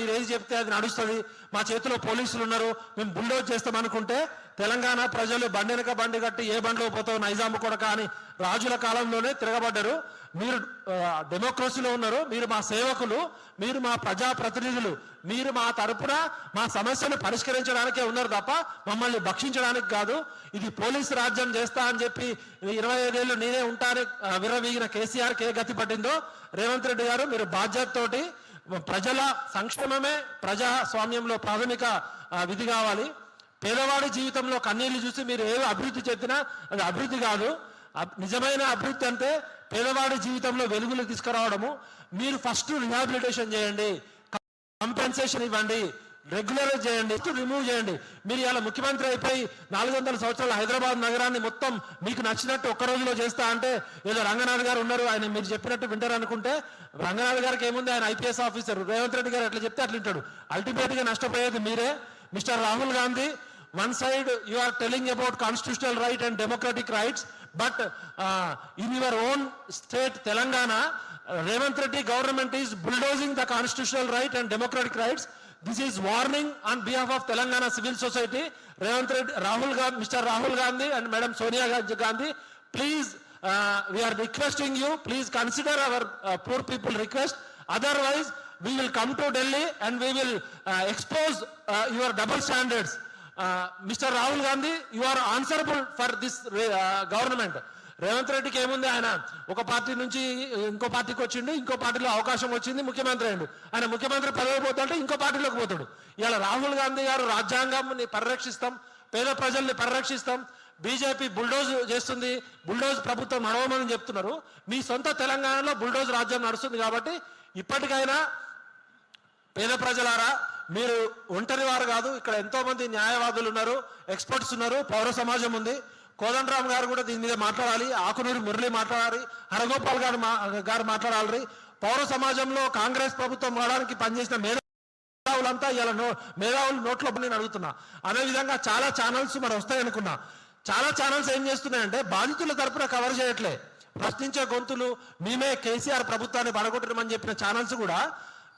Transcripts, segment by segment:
మీరు ఏది చెప్తే అది నడుస్తుంది మా చేతిలో పోలీసులు ఉన్నారు మేము బుల్డోజ్ చేస్తామనుకుంటే తెలంగాణ ప్రజలు బండినక బండి కట్టి ఏ బండిలో పోతావు నైజాం కూడా కానీ రాజుల కాలంలోనే తిరగబడ్డారు మీరు డెమోక్రసీలో ఉన్నారు మీరు మా సేవకులు మీరు మా ప్రజాప్రతినిధులు మీరు మా తరపున మా సమస్యను పరిష్కరించడానికే ఉన్నారు తప్ప మమ్మల్ని భక్షించడానికి కాదు ఇది పోలీసు రాజ్యం చేస్తా అని చెప్పి ఇరవై ఐదేళ్ళు నేనే ఉంటాను విరవీగిన కేసీఆర్ కే గతి పట్టిందో రేవంత్ రెడ్డి గారు మీరు బాధ్యతతోటి ప్రజల సంక్షేమమే ప్రజాస్వామ్యంలో ప్రాథమిక విధి కావాలి పేదవాడి జీవితంలో కన్నీళ్లు చూసి మీరు ఏ అభివృద్ధి చెప్పినా అది అభివృద్ధి కాదు నిజమైన అభివృద్ధి అంటే పేదవాడి జీవితంలో వెలుగులు తీసుకురావడము మీరు ఫస్ట్ రిహాబిలిటేషన్ చేయండి కంపెన్సేషన్ ఇవ్వండి రెగ్యులర్ చేయండి రిమూవ్ చేయండి మీరు ఇలా ముఖ్యమంత్రి అయిపోయి నాలుగు వందల సంవత్సరాలు హైదరాబాద్ నగరాన్ని మొత్తం మీకు నచ్చినట్టు ఒక్క రోజులో చేస్తా అంటే ఏదో రంగనాథ్ గారు ఉన్నారు ఆయన మీరు చెప్పినట్టు వింటారు అనుకుంటే రంగనాథ్ గారికి ఏముంది ఆయన ఐపీఎస్ ఆఫీసర్ రేవంత్ రెడ్డి గారు ఎట్లా చెప్తే అట్లా ఉంటాడు అల్టిమేట్ గా నష్టపోయేది మీరే mister Rahul Gandhi one side you are telling about constitutional right and democratic rights but in your own state Telangana Revanth Reddy government is bulldozing the constitutional right and democratic rights This is warning on behalf of Telangana civil society. Mr. Rahul Gandhi and Madam Sonia Gandhi, please, uh, we are requesting you, please consider our uh, poor people request. Otherwise, we will come to Delhi and we will uh, expose your double standards. Mr. Rahul Gandhi, you are answerable for this government. Revanth రెడ్డికి ఏముంది ఆయన ఒక party నుంచి ఇంకో పార్టీకి వచ్చిండు ఇంకో పార్టీలో అవకాశం వచ్చింది ముఖ్యమంత్రి అయ్యాడు ఆయన ముఖ్యమంత్రి పదవి పోతుంటే ఇంకో పార్టీలోకి పోతాడు ఇవాళ రాహుల్ గాంధీ గారు రాజ్యాంగాన్ని పరిరక్షిస్తాం పేద ప్రజల్ని పరిరక్షిస్తాం బీజేపీ బుల్డోజ్ చేస్తుంది బుల్డోజ్ ప్రభుత్వం నడవమని చెప్తున్నారు మీ సొంత తెలంగాణలో బుల్డోజ్ రాజ్యం నడుస్తుంది కాబట్టి ఇప్పటికైనా పేద ప్రజలారా మీరు ఒంటరి వారు కాదు ఇక్కడ ఎంతోమంది న్యాయవాదులు ఉన్నారు ఎక్స్పర్ట్స్ ఉన్నారు పౌర సమాజం ఉంది కోదండరామ్ గారు కూడా దీని మీద మాట్లాడాలి ఆకునూరి మురళి మాట్లాడాలి హరగోపాల్ గారు గారు మాట్లాడాలి పౌర సమాజంలో కాంగ్రెస్ ప్రభుత్వం రావడానికి పనిచేసిన మేధావులంతా ఇలా నో మేధావులు నోట్లో నేను అడుగుతున్నా అదే విధంగా చాలా ఛానల్స్ మరి వస్తాయి అనుకున్నా చాలా ఛానల్స్ ఏం చేస్తున్నాయంటే బాధితుల తరపున కవర్ చేయట్లే ప్రశ్నించే గొంతులు మేమే కేసీఆర్ ప్రభుత్వాన్ని పడగొట్టమని చెప్పిన ఛానల్స్ కూడా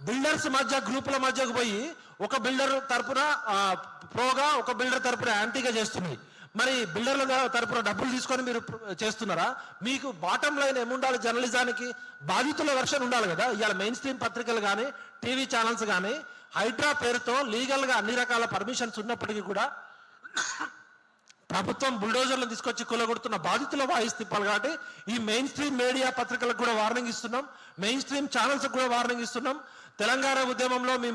బిల్డర్స్ మధ్య గ్రూపుల మధ్యకు పోయి ఒక బిల్డర్ తరపున ప్రోగా ఒక బిల్డర్ తరపున యాంటీగా చేస్తున్నాయి మరి బిల్డర్ల తరపున డబ్బులు తీసుకొని మీరు చేస్తున్నారా మీకు బాటం లైన్ ఏముండాలి జర్నలిజానికి బాధితుల వర్షన్ ఉండాలి కదా ఇవాళ మెయిన్ స్ట్రీమ్ పత్రికలు కానీ టీవీ ఛానల్స్ కానీ హైడ్రా పేరుతో లీగల్గా అన్ని రకాల పర్మిషన్స్ ఉన్నప్పటికీ కూడా ప్రభుత్వం బుల్డోజర్లు తీసుకొచ్చి కూలగొడుతున్న బాధితుల వాయిస్ తిప్పాలి కాబట్టి ఈ మెయిన్ స్ట్రీమ్ మీడియా పత్రికలకు కూడా వార్నింగ్ ఇస్తున్నాం మెయిన్ స్ట్రీమ్ ఛానల్స్ కూడా వార్నింగ్ ఇస్తున్నాం తెలంగాణ ఉద్యమంలో మీ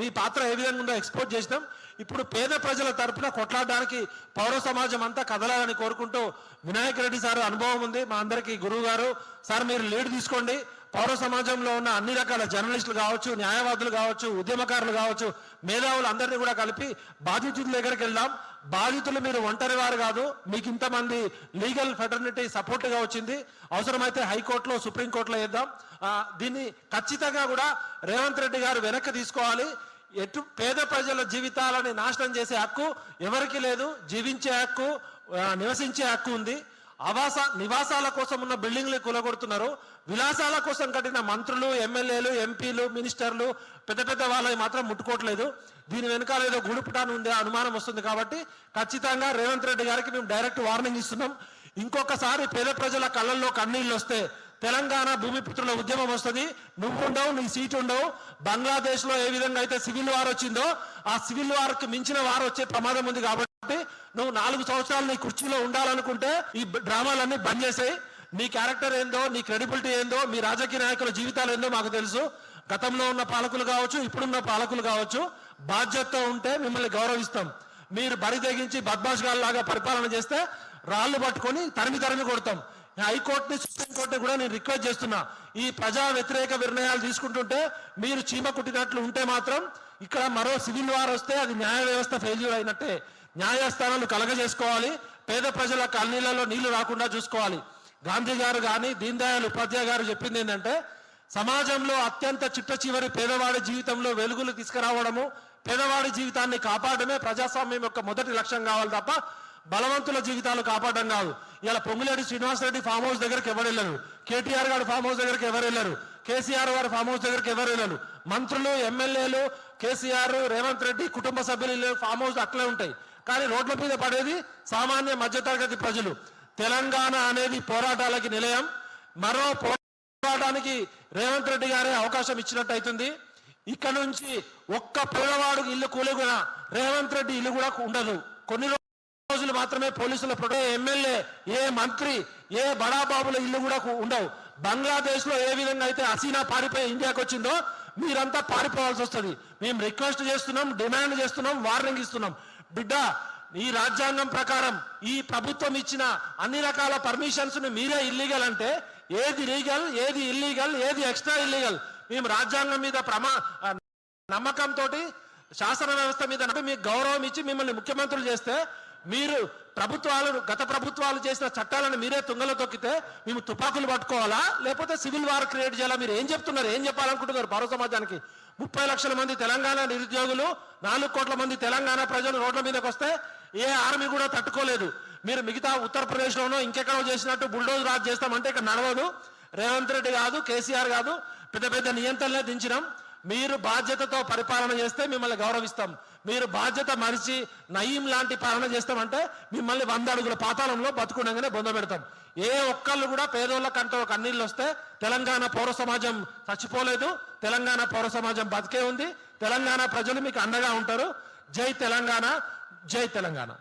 మీ పాత్ర ఏ విధంగా ఉందో ఎక్స్పోర్ట్ చేసినాం ఇప్పుడు పేద ప్రజల తరఫున కొట్లాడడానికి పౌర సమాజం అంతా కదలాలని కోరుకుంటూ వినాయక రెడ్డి సార్ అనుభవం ఉంది మా అందరికీ గురువు గారు సార్ మీరు లీడ్ తీసుకోండి పౌర సమాజంలో ఉన్న అన్ని రకాల జర్నలిస్టులు కావచ్చు న్యాయవాదులు కావచ్చు ఉద్యమకారులు కావచ్చు మేధావులు అందరినీ కూడా కలిపి బాధితుల దగ్గరికి వెళ్దాం బాధితులు మీరు ఒంటరి వారు కాదు మీకు ఇంతమంది లీగల్ ఫెటర్నిటీ సపోర్ట్గా వచ్చింది అవసరమైతే హైకోర్టులో సుప్రీంకోర్టులో వేద్దాం దీన్ని ఖచ్చితంగా కూడా రేవంత్ రెడ్డి గారు వెనక్కి తీసుకోవాలి ఎటు పేద ప్రజల జీవితాలని నాశనం చేసే హక్కు ఎవరికి లేదు జీవించే హక్కు నివసించే హక్కు ఉంది ఆవాస నివాసాల కోసం ఉన్న బిల్డింగ్లు కూలగొడుతున్నారు విలాసాల కోసం కట్టిన మంత్రులు ఎమ్మెల్యేలు ఎంపీలు మినిస్టర్లు పెద్ద పెద్ద వాళ్ళవి మాత్రం ముట్టుకోవట్లేదు దీని వెనకాల ఏదో గుడుపుటాను ఉండే అనుమానం వస్తుంది కాబట్టి ఖచ్చితంగా రేవంత్ రెడ్డి గారికి మేము డైరెక్ట్ వార్నింగ్ ఇస్తున్నాం ఇంకొకసారి పేద ప్రజల కళ్ళల్లో కన్నీళ్ళు వస్తే తెలంగాణ భూమిపుత్రుల ఉద్యమం వస్తుంది నువ్వు ఉండవు నీ సీట్ ఉండవు బంగ్లాదేశ్లో ఏ విధంగా అయితే సివిల్ వార్ వచ్చిందో ఆ సివిల్ వార్కి మించిన వారు వచ్చే ప్రమాదం ఉంది కాబట్టి నువ్వు నాలుగు సంవత్సరాలు నీ కుర్చీలో ఉండాలనుకుంటే ఈ డ్రామాలన్నీ బంద్ చేసాయి నీ క్యారెక్టర్ ఏందో నీ క్రెడిబిలిటీ ఏందో మీ రాజకీయ నాయకుల జీవితాలు ఏందో మాకు తెలుసు గతంలో ఉన్న పాలకులు కావచ్చు ఇప్పుడున్న పాలకులు కావచ్చు బాధ్యతతో ఉంటే మిమ్మల్ని గౌరవిస్తాం మీరు బరి తెగించి లాగా పరిపాలన చేస్తే రాళ్ళు పట్టుకొని తరిమి తరిమి కొడతాం హైకోర్టుని సుప్రీంకోర్టుని కూడా నేను రిక్వెస్ట్ చేస్తున్నా ఈ ప్రజా వ్యతిరేక నిర్ణయాలు తీసుకుంటుంటే మీరు చీమ కుట్టినట్లు ఉంటే మాత్రం ఇక్కడ మరో సివిల్ వార్ వస్తే అది న్యాయ వ్యవస్థ ఫెయిల్యూర్ అయినట్టే న్యాయస్థానాలు కలగజేసుకోవాలి పేద ప్రజల కన్నీళ్లలో నీళ్లు రాకుండా చూసుకోవాలి గాంధీ గారు కానీ దీన్ దయాళ్ ఉపాధ్యాయ గారు చెప్పింది ఏంటంటే సమాజంలో అత్యంత చిట్ట చివరి పేదవాడి జీవితంలో వెలుగులు తీసుకురావడము పేదవాడి జీవితాన్ని కాపాడమే ప్రజాస్వామ్యం యొక్క మొదటి లక్ష్యం కావాలి తప్ప బలవంతుల జీవితాలు కాపాడడం కాదు ఇలా పొంగులేటి శ్రీనివాసరెడ్డి ఫామ్ హౌస్ దగ్గరికి ఎవరు వెళ్ళరు కేటీఆర్ గారు ఫామ్ హౌస్ దగ్గరికి ఎవరు వెళ్ళరు కేసీఆర్ గారు ఫామ్ హౌస్ దగ్గరికి ఎవరు వెళ్ళరు మంత్రులు ఎమ్మెల్యేలు కేసీఆర్ రేవంత్ రెడ్డి కుటుంబ సభ్యులు ఫామ్ హౌస్ అట్లే ఉంటాయి కానీ రోడ్ల మీద పడేది సామాన్య మధ్యతరగతి ప్రజలు తెలంగాణ అనేది పోరాటాలకి నిలయం మరో పోరాటానికి రేవంత్ రెడ్డి గారే అవకాశం ఇచ్చినట్టు అవుతుంది ఇక్కడ నుంచి ఒక్క పిల్లవాడు ఇల్లు కూలిగునా రేవంత్ రెడ్డి ఇల్లు కూడా ఉండదు కొన్ని రోజులు మాత్రమే పోలీసుల ఏ ఎమ్మెల్యే ఏ మంత్రి ఏ బడాబాబుల ఇల్లు కూడా ఉండవు బంగ్లాదేశ్ లో ఏ విధంగా అయితే హసీనా పారిపోయి ఇండియాకి వచ్చిందో మీరంతా పారిపోవాల్సి వస్తుంది మేము రిక్వెస్ట్ చేస్తున్నాం డిమాండ్ చేస్తున్నాం వార్నింగ్ ఇస్తున్నాం బిడ్డ ఈ రాజ్యాంగం ప్రకారం ఈ ప్రభుత్వం ఇచ్చిన అన్ని రకాల పర్మిషన్స్ మీరే ఇల్లీగల్ అంటే ఏది లీగల్ ఏది ఇల్లీగల్ ఏది ఎక్స్ట్రా ఇల్లీగల్ మేము రాజ్యాంగం మీద ప్రమా నమ్మకంతో శాసన వ్యవస్థ మీద మీకు గౌరవం ఇచ్చి మిమ్మల్ని ముఖ్యమంత్రులు చేస్తే మీరు ప్రభుత్వాలను గత ప్రభుత్వాలు చేసిన చట్టాలను మీరే తుంగలో తొక్కితే మేము తుపాకులు పట్టుకోవాలా లేకపోతే సివిల్ వార్ క్రియేట్ చేయాలా మీరు ఏం చెప్తున్నారు ఏం చెప్పాలనుకుంటున్నారు భారత సమాజానికి ముప్పై లక్షల మంది తెలంగాణ నిరుద్యోగులు నాలుగు కోట్ల మంది తెలంగాణ ప్రజలు రోడ్ల మీదకి వస్తే ఏ ఆర్మీ కూడా తట్టుకోలేదు మీరు మిగతా ఉత్తరప్రదేశ్లోనో ఇంకెక్కడో చేసినట్టు బుల్డోజ్ రాజ్ చేస్తామంటే ఇక్కడ నడవదు రేవంత్ రెడ్డి కాదు కేసీఆర్ కాదు పెద్ద పెద్ద నియంత్రణలే దించినాం మీరు బాధ్యతతో పరిపాలన చేస్తే మిమ్మల్ని గౌరవిస్తాం మీరు బాధ్యత మరిచి నయీం లాంటి పాలన చేస్తామంటే మిమ్మల్ని వంద అడుగుల పాతాళంలో బతుకుండగానే బొంద పెడతాం ఏ ఒక్కళ్ళు కూడా పేదోళ్ళ కంట అన్నిళ్ళు వస్తే తెలంగాణ పౌర సమాజం చచ్చిపోలేదు తెలంగాణ పౌర సమాజం బతికే ఉంది తెలంగాణ ప్రజలు మీకు అండగా ఉంటారు జై తెలంగాణ జై తెలంగాణ